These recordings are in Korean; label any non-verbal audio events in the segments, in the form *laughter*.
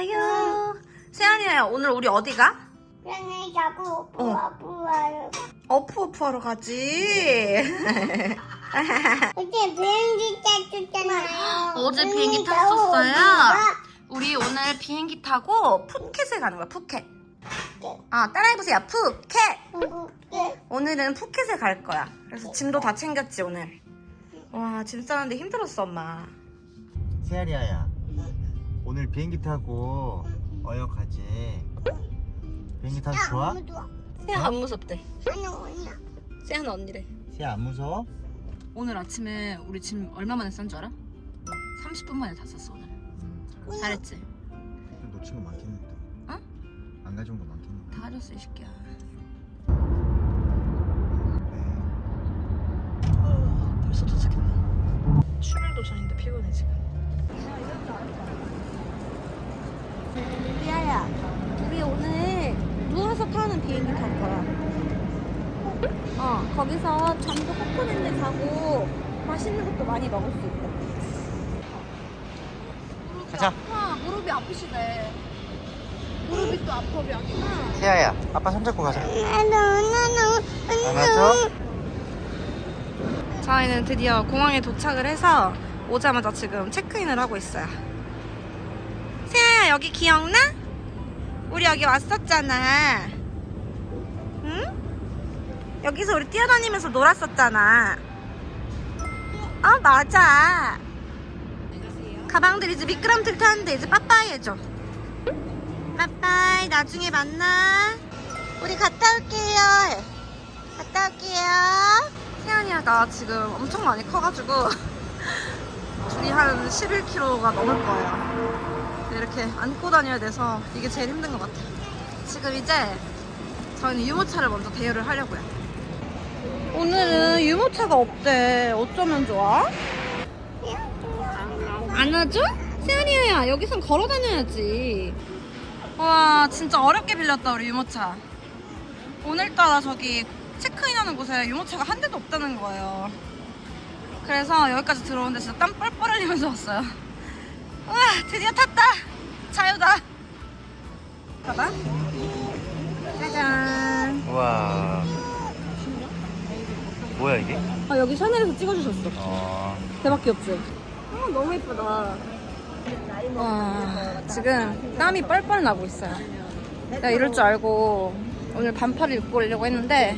왔어요. 세연이야, 오늘 우리 어디 가? 그냥 자꾸 어. 부어 부어요. 어프어프 하러 가지. *laughs* 어제 비행기 탔었잖아요. 어제 비행기 탔었어요? 우리 오늘 비행기 타고 푸켓에 가는 거야, 푸켓. 네. 아, 따라해보세요. 푸켓! 오늘은 푸켓에 갈 거야. 그래서 짐도 다 챙겼지, 오늘. 와, 짐 싸는데 힘들었어, 엄마. 세아리아야 오늘 비행기 타고 어여 가지 비행기 타서 좋아? 세연 안 무섭대. 아니 언니야. 세연 언니래. 세아 안 무서워? 오늘 아침에 우리 짐 얼마 만에 싼 줄 알아? 30분 만에 다 쌌어, 오늘. 잘했지? 또 놓친 거 많겠는데 어? 안 가져온 거 많겠는데 다 가졌어, 이 새끼야. 어, 벌써 도착했네. 출발 도 전인데 피곤해, 지금. 리아야, 우리 오늘 누워서 타는 비행기 탈 거야. 어, 거기서 잠도 코코넷에 자고 맛있는 것도 많이 먹을 수 있대. 가자. 아파, 무릎이 아프시대. 무릎이 또 아파, 병이나. 세아야 아빠 손잡고 가자 안아줘 저희는 드디어 공항에 도착을 해서 오자마자 지금 체크인을 하고 있어요. 세아야 여기 기억나? 우리 여기 왔었잖아. 응? 여기서 우리 뛰어다니면서 놀았었잖아. 어 맞아. 가방들 이제 미끄럼틀 타는데 이제 빠빠이 해줘. 빠빠이 나중에 만나. 우리 갔다 올게요. 갔다 올게요. 세연이가 나 지금 엄청 많이 커가지고 *laughs* 둘이 한 11kg가 넘을 거예요. 이렇게 안고 다녀야 돼서 이게 제일 힘든 것 같아요. 지금 이제 저희는 유모차를 먼저 대여를 하려고요. 오늘은 유모차가 없대. 어쩌면 좋아? 안아줘? 세연이야 여기선 걸어 다녀야지. 와 진짜 어렵게 빌렸다 우리 유모차. 오늘따라 저기 체크인 하는 곳에 유모차가 한 대도 없다는 거예요. 그래서 여기까지 들어오는데 진짜 땀 뻘뻘 흘리면서 왔어요. 우와 드디어 탔다. 자유다. 봐봐. 짜잔. 우와 뭐야 이게? 아 여기 샤넬에서 찍어주셨어. 어 대박 귀엽지? 어, 너무 예쁘다. 와, 지금 땀이 뻘뻘 나고 있어요. 내가 이럴 줄 알고 오늘 반팔을 입고 오려고 했는데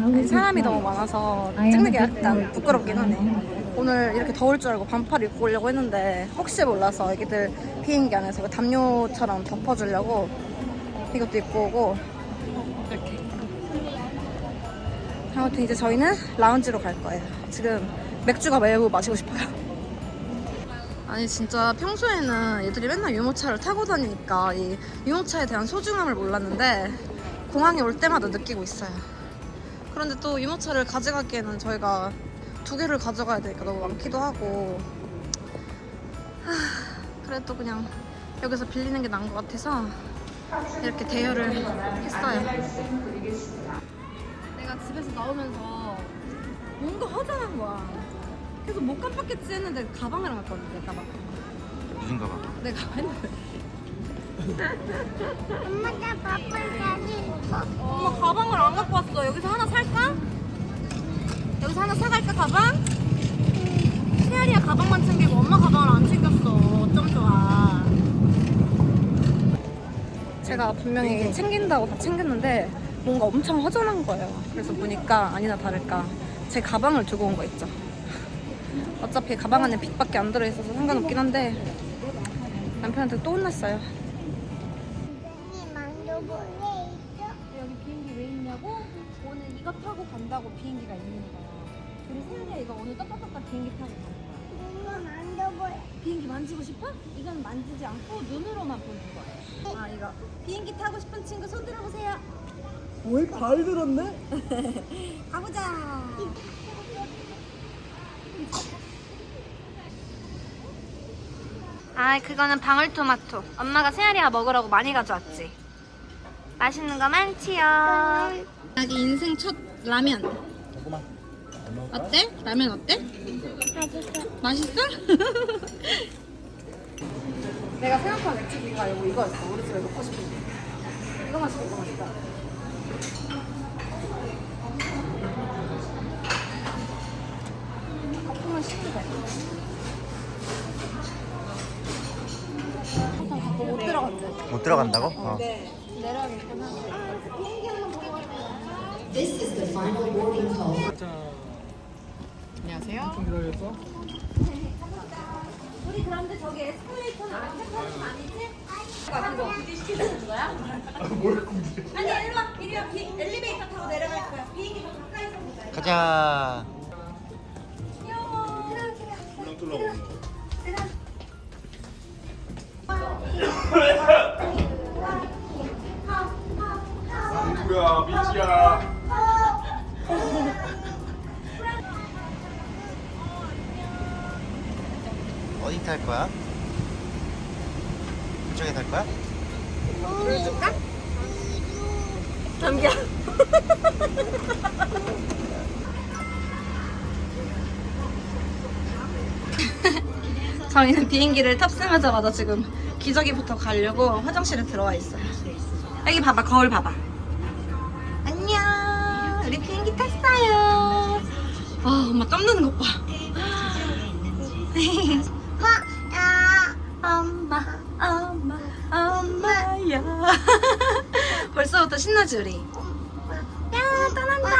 아니, 사람이 너무 많아서 찍는 게 약간 부끄럽긴 하네. 오늘 이렇게 더울 줄 알고 반팔 입고 오려고 했는데 혹시 몰라서 애기들 비행기 안에서 이거 담요처럼 덮어주려고 이것도 입고 오고 이렇게 아무튼 이제 저희는 라운지로 갈 거예요. 지금 맥주가 매우 마시고 싶어요. 아니 진짜 평소에는 얘들이 맨날 유모차를 타고 다니니까 이 유모차에 대한 소중함을 몰랐는데 공항에 올 때마다 느끼고 있어요. 그런데 또 유모차를 가져가기에는 저희가 두 개를 가져가야 되니까 너무 많기도 하고 하, 그래도 그냥 여기서 빌리는 게 나은 것 같아서 이렇게 대여를 했어요. 내가 집에서 나오면서 뭔가 허전한 거야. 계속 못 깜빡했지 했는데 가방을 안 갖고 왔는데 가방. 무슨 가방? 내 가방 했는데. 엄마가 밥을 가지. 엄마 가방을 안 갖고 왔어. 여기서 하나 살까? 여기서 하나 사갈까 가방? 세아리야 가방만 챙기고 엄마 가방을 안 챙겼어. 어쩜 좋아. 제가 분명히 챙긴다고 다 챙겼는데 뭔가 엄청 허전한 거예요. 그래서 보니까 아니나 다를까 제 가방을 두고 온 거 있죠. 어차피 가방 안에 빗밖에 안 들어있어서 상관없긴 한데 남편한테 또 혼났어요. 여기 비행기 왜 있냐고? 오늘 이거 타고 간다고 비행기가 있는 거야. 그리고 세연이가 이거 오늘 떳떳떳 비행기 타고 가는 거야. 비행기 만지고 싶어? 이건 만지지 않고 눈으로만 보는 거예요. 아 이거 비행기 타고 싶은 친구 손 들어보세요. 왜 발 들었네? *laughs* 가보자. 아 그거는 방울토마토. 엄마가 세아리가 먹으라고 많이 가져왔지. 맛있는 거 많지요. 자기 인생 첫 라면. 고구마 어때? 라면 어때? 맛있어. 맛있어? *laughs* 내가 생각한 맥주기가 이거 이거였어. 우리 집에 놓고 싶은 거. 이거 맛있다, 이거 맛있다. 거품은 돼. 못 들어간대. 못 들어간다고? 어. 내려야겠구나. 우리 그런데 저기 에스컬레이터는 안 타는 거 아니지? 아, 그거 굳이 시키는 거야? 아니, 일로 와. 이리 와. 비, 엘리베이터 타고 내려갈 거야. 비행기 좀 가까이서 보자. 가자. 귀여워. 누구야 미치야 어디 탈 거야? 그쪽에 탈 거야? 보여줄까? 남기야. *laughs* 저희는 비행기를 탑승하자마자 지금 기저귀부터 가려고 화장실에 들어와 있어요. 여기 봐봐, 거울 봐봐. 안녕. 우리 비행기 탔어요. 아, 엄마 땀나는 것 봐. *laughs* 엄마, 엄마, 엄마야. *laughs* 벌써부터 신나지 우리? 야, 떠난다.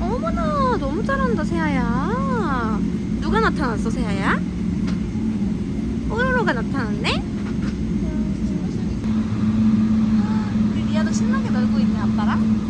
*laughs* 어머나, 너무 잘한다, 세아야. 누가 나타났어, 세아야? 뽀로로가 나타났네? 우리 리아도 신나게 놀고 있네, 아빠랑?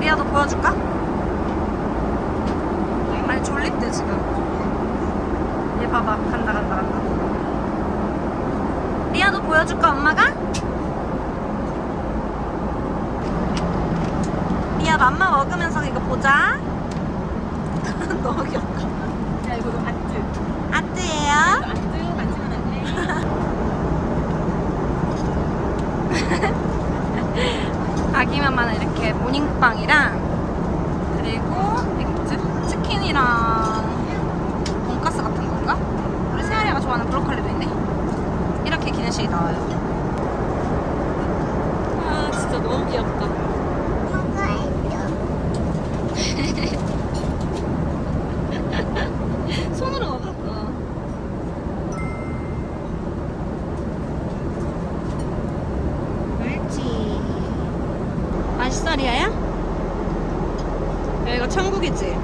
리아도 보여줄까? 아니 졸립대 지금 얘 봐봐 간다 간다 간다 리아도 보여줄까 엄마가? 리아 맘마 먹으면서 이거 보자 *laughs* 너무 귀엽다 야 이거 아트 아트예요? 아트 만지면 안돼 아기맘마는 이렇게 모닝빵이랑 그리고 이게 뭐지? 치킨이랑 돈가스 같은 건가? 우리 세아리가 좋아하는 브로콜리도 있네 이렇게 기내식이 나와요 아 진짜 너무 귀엽다 뭐가 있어? 손으로 먹어 어. 옳지 맛있어 리아야? 여기가 천국이지?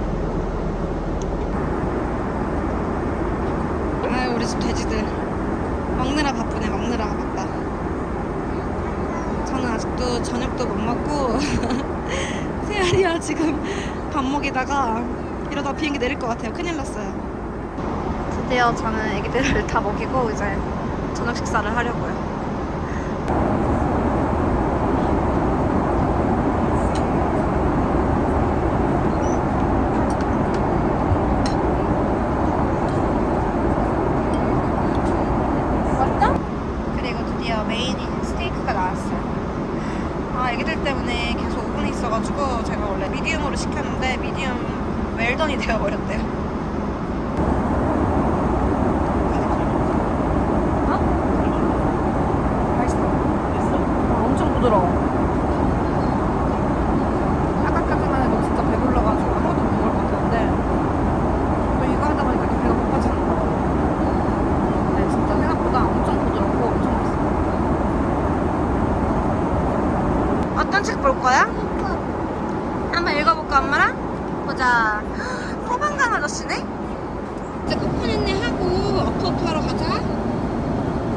아유 우리 집 돼지들 먹느라 바쁘네 먹느라 바빠 저는 아직도 저녁도 못 먹고 세아리야 지금 밥 먹이다가 비행기 내릴 것 같아요. 큰일 났어요. 드디어 저는 애기들을 다 먹이고 이제 저녁 식사를 하려고요 맞다? 그리고 드디어 메인인 스테이크가 나왔어요 아 애기들 때문에 계속 오븐에 있어가지고 제가 원래 미디움으로 시켰는데 미디움 웰던이 되어버렸대요 어? 맛있어 아, 엄청 부드러워 아까까지만 해도 진짜 배불러가지고 아무것도 못 먹을 것 같았는데 또 이거 하다 보니까 이렇게 배가 고파지는 거 근데 진짜 생각보다 엄청 부드럽고 엄청 맛있어 어떤 책 볼 거야? 한번 읽어볼까 엄마랑? 보자 소방관 아저씨네? 이제 코코넷네 하고 어프어프 하러 가자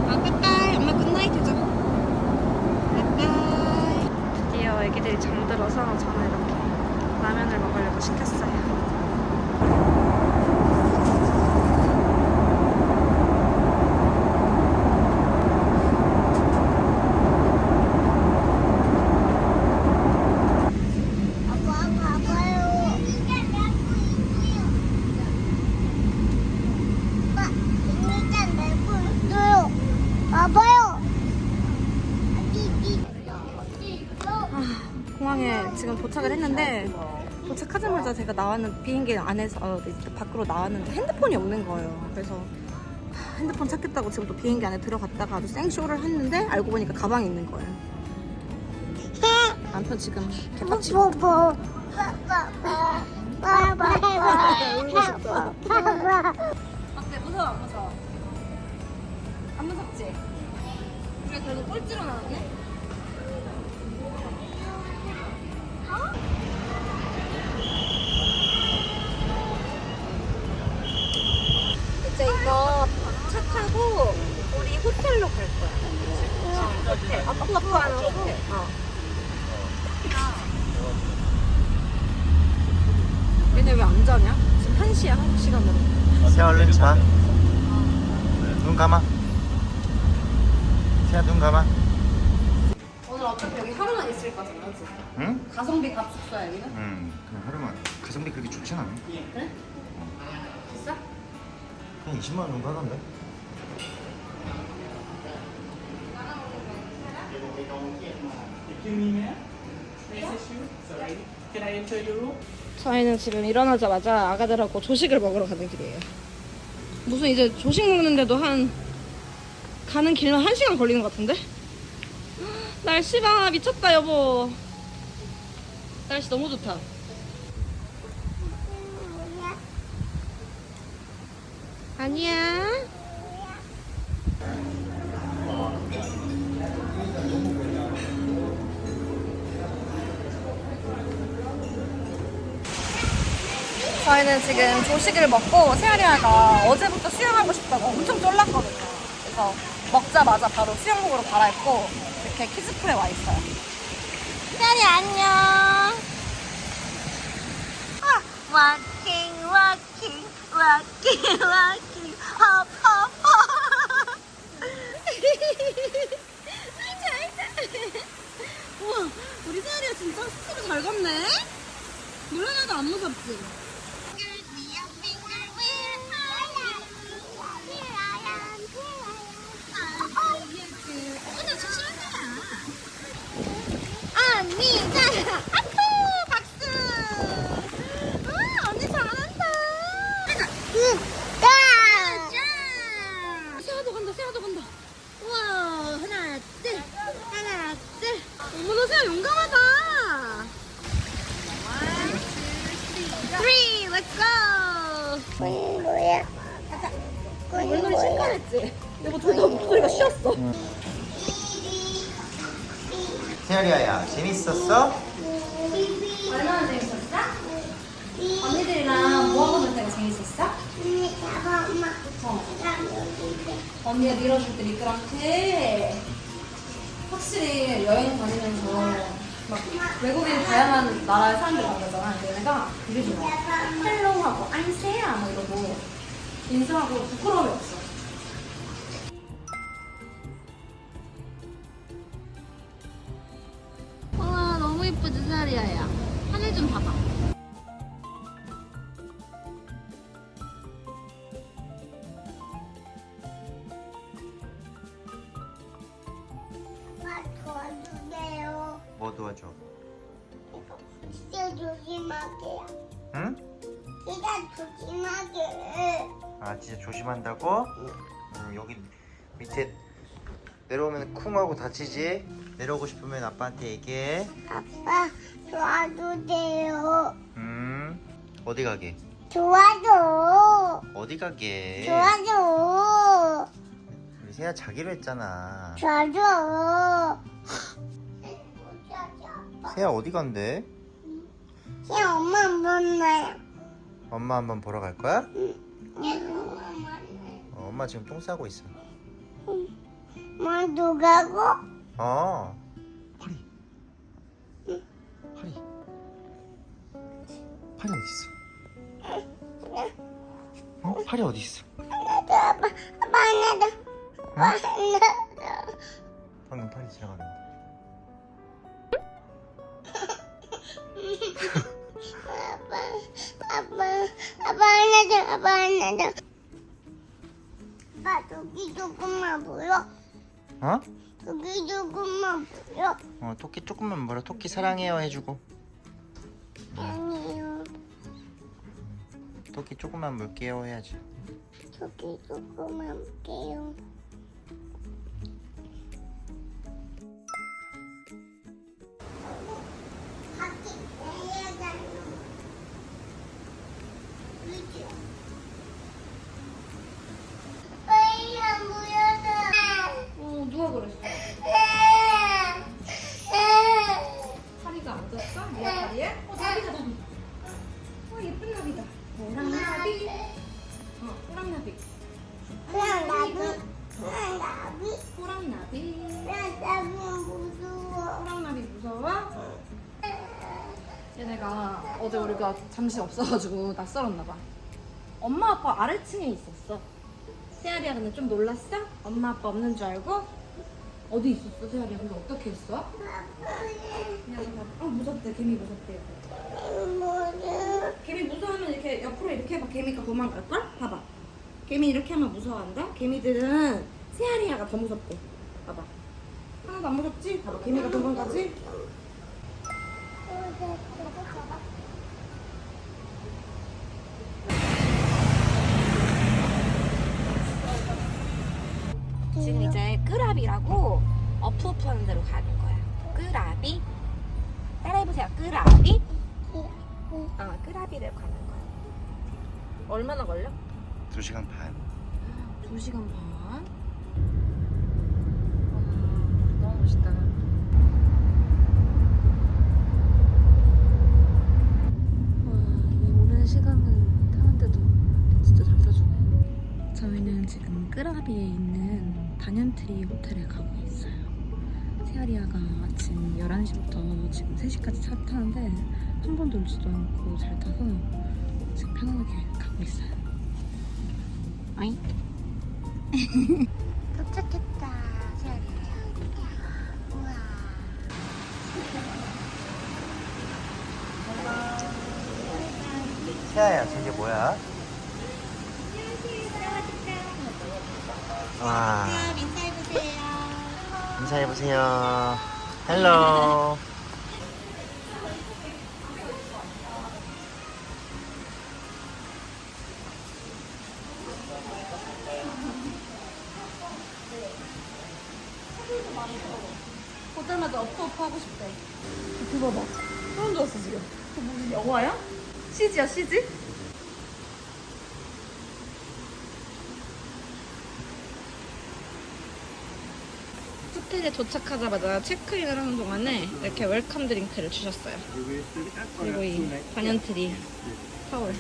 아 빠빠이 엄마 굿나잇 해줘 빠빠이 드디어 애기들이 잠들어서 저는 이렇게 라면을 먹으려고 시켰어요 아빠 봐봐요. 도착을 했는데 도착하자마자 제가 나왔는 비행기 안에서 어, 밖으로 나왔는데 핸드폰이 없는 거예요. 그래서 하, 핸드폰 찾겠다고 지금 또 비행기 안에 들어갔다가 아주 생쇼를 했는데 알고 보니까 가방이 있는 거예요. 남편 지금 개빡치고. 울고 싶다. 빠빠. 어때 무서워 안 무서워? 안 무섭지? 우리가 그래도 꼴찌로 나왔네? 이제 이거 차 타고 우리 호텔로 갈 거야. 호텔. 아빠 하는 호텔. 어. 얘네 왜 안 자냐? 지금 1시야, 한국 시간으로. 세아 얼른 자. 눈 감아. 세아 눈 감아. 오늘 어차피 여기 하루만 있을 거잖아, 그치? 응? 가성비 값 숙소야, 여기는? 응. 그냥 하루만. 가성비 그렇게 좋진 않아. 그래? 비싸? 그냥 20만 원 정도 하 저희는 지금 일어나자마자 아가들하고 조식을 먹으러 가는 길이에요. 무슨 이제 조식 먹는데도 한 가는 길만 한 시간 걸리는 것 같은데? 날씨 봐 미쳤다 여보. 날씨 너무 좋다. 아니야. 저희는 지금 조식을 먹고 세아리아가 어제부터 수영하고 싶다고 엄청 쫄랐거든요. 그래서 먹자마자 바로 수영복으로 갈아입고 이렇게 키즈풀에 와 있어요. 세아리 안녕. 워킹 워킹 워킹 워킹 헛헛헛 *laughs* 우와 우리 세아리아 진짜 스스로 잘 걷네 놀라나도 안 무섭지? 언니 잘 아프 박수 아 언니 잘한다 세아도 간다 세아도 간다 우와 하나 둘 하나 세아 용감하다 Three, let's go. 뭐야? 물놀이 실컷했지. 여보 둘다 목소리가 쉬었어. 세아리아야 재밌었어? 얼마나 재밌었어? 언니들이랑 모아보는 때가 재밌었어? 엄마. 언니가 밀어줄 때 미끄럼틀. 확실히 여행 다니면서 막 외국인 다양한 나라의 사람들 만나잖아. 얘네가 되게 좋아. 헬로우 하고 안세야 뭐 이러고 인사하고 부끄러움이 없어. 다치지? 내려오고 싶으면 아빠한테 얘기해. 아빠 도와주세요. 음 어디 가게? 도와줘. 어디 가게? 도와줘. 우리 세아 자기로 했잖아. 도와줘. 세아 어디 간대? 그냥 엄마 만나요. 엄마 한번 보러 갈 거야? 어, 엄마 지금 똥 싸고 있어. 엄마 누가고? 어. 파리. 파리. 파리 어디 있어? 어? 파리 어디 있어? 하나도 아빠 아빠 하나도 하나도. 방금 파리 지나갔는데. 아빠 아빠 아빠 하나도 아빠 하나도. 아빠 저기 조금만 보여. 어? 저기 조금만 보여. 어 토끼 조금만 물어. 토끼 사랑해요 해주고. 아니요. 토끼 조금만 물게요 해야지. 저기 조금만 볼게요. 잠시 없어가지고 낯설었나 봐 엄마 아빠 아래층에 있었어 세아리야 근데 좀 놀랐어? 엄마 아빠 없는 줄 알고? 어디 있었어 세아리야 근데 어떻게 했어? 그냥 아 무섭대 개미 무섭대? 개미 무서워하면 이렇게 옆으로 이렇게 해봐 개미가 도망갈걸? 봐봐 개미 이렇게 하면 무서워한다? 개미들은 세아리아가 더 무섭대 봐봐 하나도 안 무섭지? 봐봐 개미가 도망가지? 지금 이제 끄라비라고 어프어프 하는 데로 가는 거야. 끄라비. 따라해보세요. 끄라비. 아 끄라비를 가는 거야. 얼마나 걸려? 2시간 반. 2시간 반? 와, 너무 멋있다 단연트리 호텔에 가고 있어요 세아리아가 아침 11시부터 지금 3시까지 차 타는데 한 번도 울지도 않고 잘 타서 지금 편안하게 가고 있어요 아잉? *laughs* 도착했다, 세아리야. 우와. 세아야, 저게 뭐야? 와. 인사해보세요. 인사해보세요. 헬로. 하고 싶대. 그거 봐. 소름 돋았어 지금. 그 무슨 영화야? CG야 CG? 호텔에 도착하자마자 체크인을 하는 동안에 이렇게 웰컴 드링크를 주셨어요. 그리고 이 반얀트리 타월.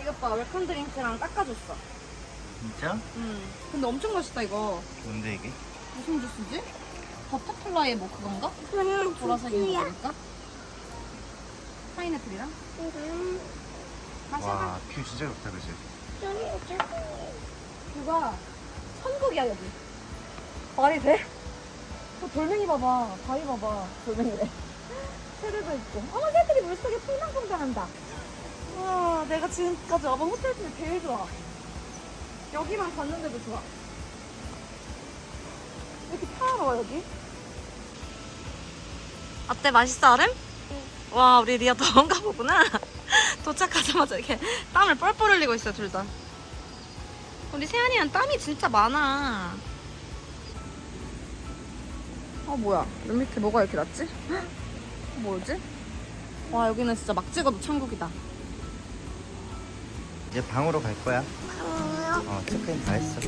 이것 봐 웰컴 드링크랑 깎아줬어. 진짜? 음. 근데 엄청 맛있다 이거. 뭔데 이게? 무슨 주스지? 버터플라이의 뭐 그건가? 보라색 있는 거니까? 파인애플이랑? 음, 마셔봐. 와, 뷰 진짜 좋다, 그지? 뷰가 천국이야 여기. 말이 돼? 저 돌멩이 봐봐. 바위 봐봐. 돌멩이래. *laughs* 새들도 있고. 어머 새들이 물속에 풍랑풍랑한다. 와 내가 지금까지 와본 호텔 중에 제일 좋아. 여기만 봤는데도 좋아. 왜 이렇게 평화로워 여기? 어때 맛있어 얼음? 와 우리 리아 더운가 *laughs* 보구나 *laughs* 도착하자마자 이렇게 땀을 뻘뻘 흘리고 있어 둘 다. 우리 세안이는 땀이 진짜 많아. 아 뭐야? 맨 밑에 뭐가 이렇게 났지? 헉, *gasps* 뭐지? 와 여기는 진짜 막 찍어도 천국이다. 이제 방으로 갈 거야. 강우요? 어, 체크인 다 했어.